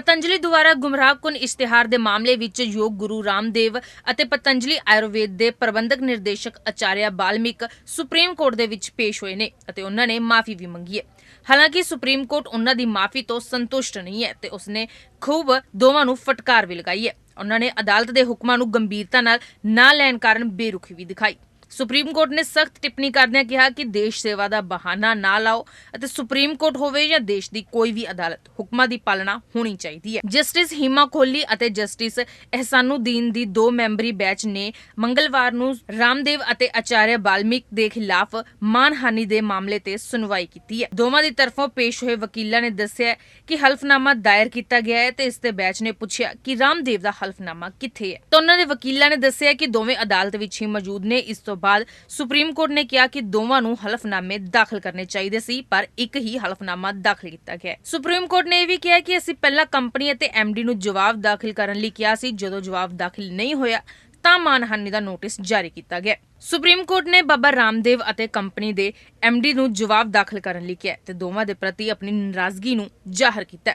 ਪਤੰਜਲੀ ਦੁਆਰਾ ਗੁੰਮਰਾਹਕੁਨ ਇਸ਼ਤਿਹਾਰ ਦੇ ਮਾਮਲੇ ਵਿੱਚ ਯੋਗ ਗੁਰੂ ਰਾਮਦੇਵ ਅਤੇ ਪਤੰਜਲੀ ਆਯੁਰਵੇਦ ਦੇ ਪ੍ਰਬੰਧਕ ਨਿਰਦੇਸ਼ਕ ਅਚਾਰਿਆ ਬਾਲਮਿਕ ਸੁਪਰੀਮ ਕੋਰਟ ਦੇ ਵਿੱਚ ਪੇਸ਼ ਹੋਏ ਨੇ ਅਤੇ ਉਹਨਾਂ ਨੇ ਮਾਫੀ ਵੀ ਮੰਗੀ ਹੈ। ਹਾਲਾਂਕਿ ਸੁਪਰੀਮ ਕੋਰਟ ਉਹਨਾਂ ਦੀ ਮਾਫੀ ਤੋਂ ਸੰਤੁਸ਼ਟ ਨਹੀਂ ਹੈ ਤੇ ਉਸਨੇ ਖੂਬ ਦੋਵਾਂ ਨੂੰ ਫਟਕਾਰ ਵੀ ਲਗਾਈ ਹੈ। ਉਹਨਾਂ ਨੇ ਅਦਾਲਤ ਦੇ ਹੁਕਮਾਂ ਨੂੰ ਗੰਭੀਰਤਾ ਨਾਲ ਨਾ ਲੈਣ ਕਾਰਨ ਬੇਰੁਖੀ ਵੀ ਦਿਖਾਈ। ਸੁਪਰੀਮ ਕੋਰਟ ਨੇ ਸਖਤ ਟਿੱਪਣੀ ਕਰਦਿਆਂ ਕਿਹਾ ਕਿ ਦੇਸ਼ ਸੇਵਾ ਦਾ ਬਹਾਨਾ ਨਾ ਲਾਓ ਅਤੇ ਸੁਪਰੀਮ ਕੋਰਟ ਹੋਵੇ ਜਾਂ ਦੇਸ਼ ਦੀ ਕੋਈ ਵੀ ਅਦਾਲਤ, ਹੁਕਮਾਂ ਦੀ ਪਾਲਣਾ ਹੋਣੀ ਚਾਹੀਦੀ ਹੈ। ਜਸਟਿਸ ਹੀਮਾ ਕੋਹਲੀ ਅਤੇ ਜਸਟਿਸ ehsanuddin ਦੀ ਦੋ ਮੈਂਬਰੀ ਬੈਂਚ ਨੇ ਮੰਗਲਵਾਰ ਨੂੰ ਰਾਮਦੇਵ ਅਤੇ ਆਚਾਰਿਆ ਬਾਲਮਿਕ ਦੇ ਖਿਲਾਫ ਮਾਨਹਾਨੀ ਦੇ ਮਾਮਲੇ ਤੇ ਸੁਣਵਾਈ ਕੀਤੀ ਹੈ। ਦੋਵਾਂ ਦੀ ਤਰਫੋਂ ਪੇਸ਼ ਹੋਏ ਵਕੀਲਾਂ ਨੇ ਦੱਸਿਆ ਕਿ ਹਲਫਨਾਮਾ ਦਾਇਰ ਕੀਤਾ ਗਿਆ ਹੈ ਤੇ ਇਸ ਤੇ ਬੈਚ ਨੇ ਪੁੱਛਿਆ ਕਿ ਰਾਮਦੇਵ ਦਾ ਹਲਫਨਾਮਾ ਕਿੱਥੇ ਹੈ। ਤਾਂ ਉਹਨਾਂ ਦੇ ਵਕੀਲਾਂ ਨੇ ਦੱਸਿਆ ਕਿ ਦੋਵੇਂ ਅਦਾਲਤ ਵਿੱਚ ਹੀ ਮੌਜੂਦ ਨੇ, ਇਸ ਤੋਂ ਬਾਅਦ ਸੁਪਰੀਮ ਕੋਰਟ ਨੇ ਕਿਹਾ ਕਿ ਦੋਵਾਂ ਨੂੰ ਹਲਫਨਾਮੇ ਦਾਖਲ ਕਰਨੇ ਚਾਹੀਦੇ ਸੀ, ਪਰ ਇੱਕ ਹੀ ਹਲਫਨਾਮਾ ਦਾਖਲ ਕੀਤਾ ਗਿਆ ਸੁਪਰੀਮ ਕੋਰਟ ਨੇ ਇਹ ਵੀ ਕਿਹਾ ਕਿ ਅਸੀਂ ਪਹਿਲਾਂ ਕੰਪਨੀ ਅਤੇ ਐਮਡੀ ਨੂੰ ਜਵਾਬ ਦਾਖਲ ਕਰਨ ਲਈ ਕਿਹਾ ਸੀ, ਜਦੋਂ ਜਵਾਬ ਦਾਖਲ ਨਹੀਂ ਹੋਇਆ, ਤਾਂ ਮਾਨਹਾਨੀ ਦਾ ਨੋਟਿਸ ਜਾਰੀ ਕੀਤਾ ਗਿਆ ਸੁਪਰੀਮ ਕੋਰਟ ਨੇ ਬਾਬਾ ਰਾਮਦੇਵ ਅਤੇ ਕੰਪਨੀ ਦੇ ਐਮਡੀ ਨੂੰ ਜਵਾਬ ਦਾਖਲ ਕਰਨ ਲਈ ਕਿਹਾ ਤੇ ਦੋਵਾਂ ਦੇ ਪ੍ਰਤੀ ਆਪਣੀ ਨਾਰਾਜ਼ਗੀ ਨੂੰ ਜ਼ਾਹਰ ਕੀਤਾ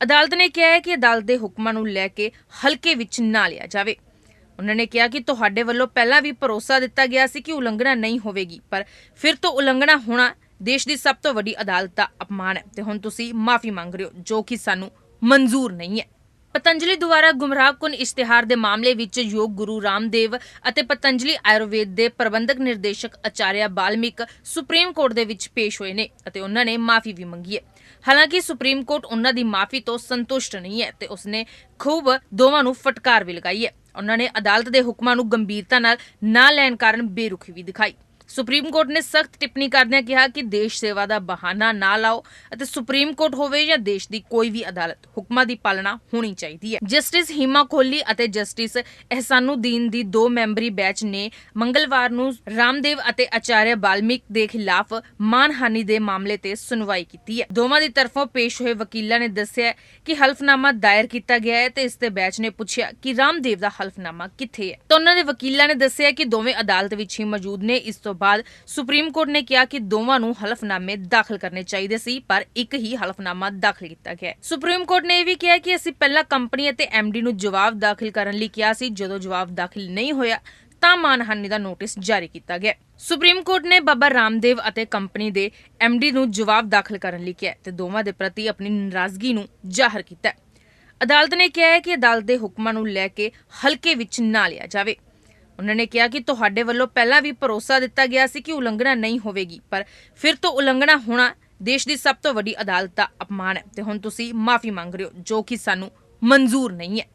ਅਦਾਲਤ ਨੇ ਕਿਹਾ ਹੈ ਕਿ ਅਦਾਲਤ ਦੇ ਹੁਕਮਾਂ ਨੂੰ ਲੈ ਕੇ ਹਲਕੇ ਵਿੱਚ ਨਾ ਲਿਆ ਜਾਵੇ। ਉਹਨਾਂ ਨੇ ਕਿਹਾ ਕਿ ਤੁਹਾਡੇ ਵੱਲੋਂ ਪਹਿਲਾਂ ਵੀ ਭਰੋਸਾ ਦਿੱਤਾ ਗਿਆ ਸੀ ਕਿ ਉਲੰਘਣਾ ਨਹੀਂ ਹੋਵੇਗੀ, ਪਰ ਫਿਰ ਤੋਂ ਉਲੰਘਣਾ ਹੋਣਾ ਦੇਸ਼ ਦੀ ਸਭ ਤੋਂ ਵੱਡੀ ਅਦਾਲਤ ਦਾ ਅਪਮਾਨ ਹੈ। ਤੇ ਹੁਣ ਤੁਸੀਂ ਮਾਫੀ ਮੰਗ ਰਹੇ ਹੋ, ਜੋ ਕਿ ਸਾਨੂੰ ਮਨਜ਼ੂਰ ਨਹੀਂ ਹੈ। ਪਤੰਜਲੀ ਦੁਆਰਾ ਗੁੰਮਰਾਹਕੁਨ ਇਸ਼ਤਿਹਾਰ ਦੇ ਮਾਮਲੇ ਵਿੱਚ ਯੋਗ ਗੁਰੂ ਰਾਮਦੇਵ ਅਤੇ ਪਤੰਜਲੀ ਆਯੁਰਵੇਦ ਦੇ ਪ੍ਰਬੰਧਕ ਨਿਰਦੇਸ਼ਕ ਆਚਾਰਿਆ ਬਾਲਮਿਕ ਸੁਪਰੀਮ ਕੋਰਟ ਦੇ ਵਿੱਚ ਪੇਸ਼ ਹੋਏ ਨੇ ਅਤੇ ਉਹਨਾਂ ਨੇ ਮਾਫੀ ਵੀ ਮੰਗੀ ਹੈ। ਹਾਲਾਂਕਿ ਸੁਪਰੀਮ ਕੋਰਟ ਉਹਨਾਂ ਦੀ ਮਾਫੀ ਤੋਂ ਸੰਤੁਸ਼ਟ ਨਹੀਂ ਹੈ ਤੇ ਉਸਨੇ ਖੂਬ ਦੋਵਾਂ ਨੂੰ ਫਟਕਾਰ ਵੀ ਲਗਾਈ ਹੈ। ਉਹਨਾਂ ਨੇ ਅਦਾਲਤ ਦੇ ਹੁਕਮਾਂ ਨੂੰ ਗੰਭੀਰਤਾ ਨਾਲ ਨਾ ਲੈਣ ਕਾਰਨ ਬੇਰੁਖੀ ਵੀ ਦਿਖਾਈ। ਸੁਪਰੀਮ ਕੋਰਟ ਨੇ ਸਖਤ ਟਿੱਪਣੀ ਕਰਦਿਆਂ ਕਿਹਾ ਕਿ ਦੇਸ਼ ਸੇਵਾ ਦਾ ਬਹਾਨਾ ਨਾ ਲਾਓ ਅਤੇ ਸੁਪਰੀਮ ਕੋਰਟ ਹੋਵੇ ਜਾਂ ਦੇਸ਼ ਦੀ ਕੋਈ ਵੀ ਅਦਾਲਤ, ਹੁਕਮਾਂ ਦੀ ਪਾਲਣਾ ਹੋਣੀ ਚਾਹੀਦੀ ਹੈ। ਜਸਟਿਸ ਹੀਮਾ ਕੋਹਲੀ ਅਤੇ ਜਸਟਿਸ ehsanuddin ਦੀ ਦੋ ਮੈਂਬਰੀ ਬੈਂਚ ਨੇ ਮੰਗਲਵਾਰ ਨੂੰ ਰਾਮਦੇਵ ਅਤੇ ਆਚਾਰਿਆ ਬਾਲਮਿਕ ਦੇ ਖਿਲਾਫ ਮਾਨਹਾਨੀ ਦੇ ਮਾਮਲੇ ਤੇ ਸੁਣਵਾਈ ਕੀਤੀ ਹੈ। ਦੋਵਾਂ ਦੀ ਤਰਫੋਂ ਪੇਸ਼ ਹੋਏ ਵਕੀਲਾਂ ਨੇ ਦੱਸਿਆ ਕਿ ਹਲਫਨਾਮਾ ਦਾਇਰ ਕੀਤਾ ਗਿਆ ਹੈ ਤੇ ਇਸ ਤੇ ਬੈਚ ਨੇ ਪੁੱਛਿਆ ਕਿ ਰਾਮਦੇਵ ਦਾ ਹਲਫਨਾਮਾ ਕਿੱਥੇ ਹੈ। ਤਾਂ ਉਹਨਾਂ ਦੇ ਵਕੀਲਾਂ ਨੇ ਦੱਸਿਆ ਕਿ ਦੋਵੇਂ ਅਦਾਲਤ ਵਿੱਚ ਹੀ ਮੌਜੂਦ ਨੇ, ਇਸ ਤੋਂ ਬਾਅਦ ਸੁਪਰੀਮ ਕੋਰਟ ਨੇ ਕਿਹਾ ਕਿ ਦੋਵਾਂ ਨੂੰ ਹਲਫਨਾਮੇ ਦਾਖਲ ਕਰਨੇ ਚਾਹੀਦੇ ਸੀ, ਪਰ ਇੱਕ ਹੀ ਹਲਫਨਾਮਾ ਦਾਖਲ ਕੀਤਾ ਗਿਆ ਸੁਪਰੀਮ ਕੋਰਟ ਨੇ ਇਹ ਵੀ ਕਿਹਾ ਕਿ ਅਸੀਂ ਪਹਿਲਾਂ ਕੰਪਨੀ ਅਤੇ ਐਮਡੀ ਨੂੰ ਜਵਾਬ ਦਾਖਲ ਕਰਨ ਲਈ ਕਿਹਾ ਸੀ, ਜਦੋਂ ਜਵਾਬ ਦਾਖਲ ਨਹੀਂ ਹੋਇਆ, ਤਾਂ ਮਾਨਹਾਨੀ ਦਾ ਨੋਟਿਸ ਜਾਰੀ ਕੀਤਾ ਗਿਆ ਸੁਪਰੀਮ ਕੋਰਟ ਨੇ ਬਾਬਾ ਰਾਮਦੇਵ ਅਤੇ ਕੰਪਨੀ ਦੇ ਐਮਡੀ ਨੂੰ ਜਵਾਬ ਦਾਖਲ ਕਰਨ ਲਈ ਕਿਹਾ ਤੇ ਦੋਵਾਂ ਦੇ ਪ੍ਰਤੀ ਆਪਣੀ ਨਾਰਾਜ਼ਗੀ ਨੂੰ ਜ਼ਾਹਰ ਕੀਤਾ ਅਦਾਲਤ ਨੇ ਕਿਹਾ ਹੈ ਕਿ ਅਦਾਲਤ ਦੇ ਹੁਕਮਾਂ ਨੂੰ ਲੈ ਕੇ ਹਲਕੇ ਵਿੱਚ ਨਾ ਲਿਆ ਜਾਵੇ। ਉਹਨਾਂ ਨੇ ਕਿਹਾ ਕਿ ਤੁਹਾਡੇ ਵੱਲੋਂ ਪਹਿਲਾਂ ਵੀ ਭਰੋਸਾ ਦਿੱਤਾ ਗਿਆ ਸੀ ਕਿ ਉਲੰਘਣਾ ਨਹੀਂ ਹੋਵੇਗੀ, ਪਰ ਫਿਰ ਤੋਂ ਉਲੰਘਣਾ ਹੋਣਾ ਦੇਸ਼ ਦੀ ਸਭ ਤੋਂ ਵੱਡੀ ਅਦਾਲਤ ਦਾ ਅਪਮਾਨ ਹੈ। ਤੇ ਹੁਣ ਤੁਸੀਂ ਮਾਫੀ ਮੰਗ ਰਹੇ ਹੋ, ਜੋ ਕਿ ਸਾਨੂੰ ਮਨਜ਼ੂਰ ਨਹੀਂ ਹੈ।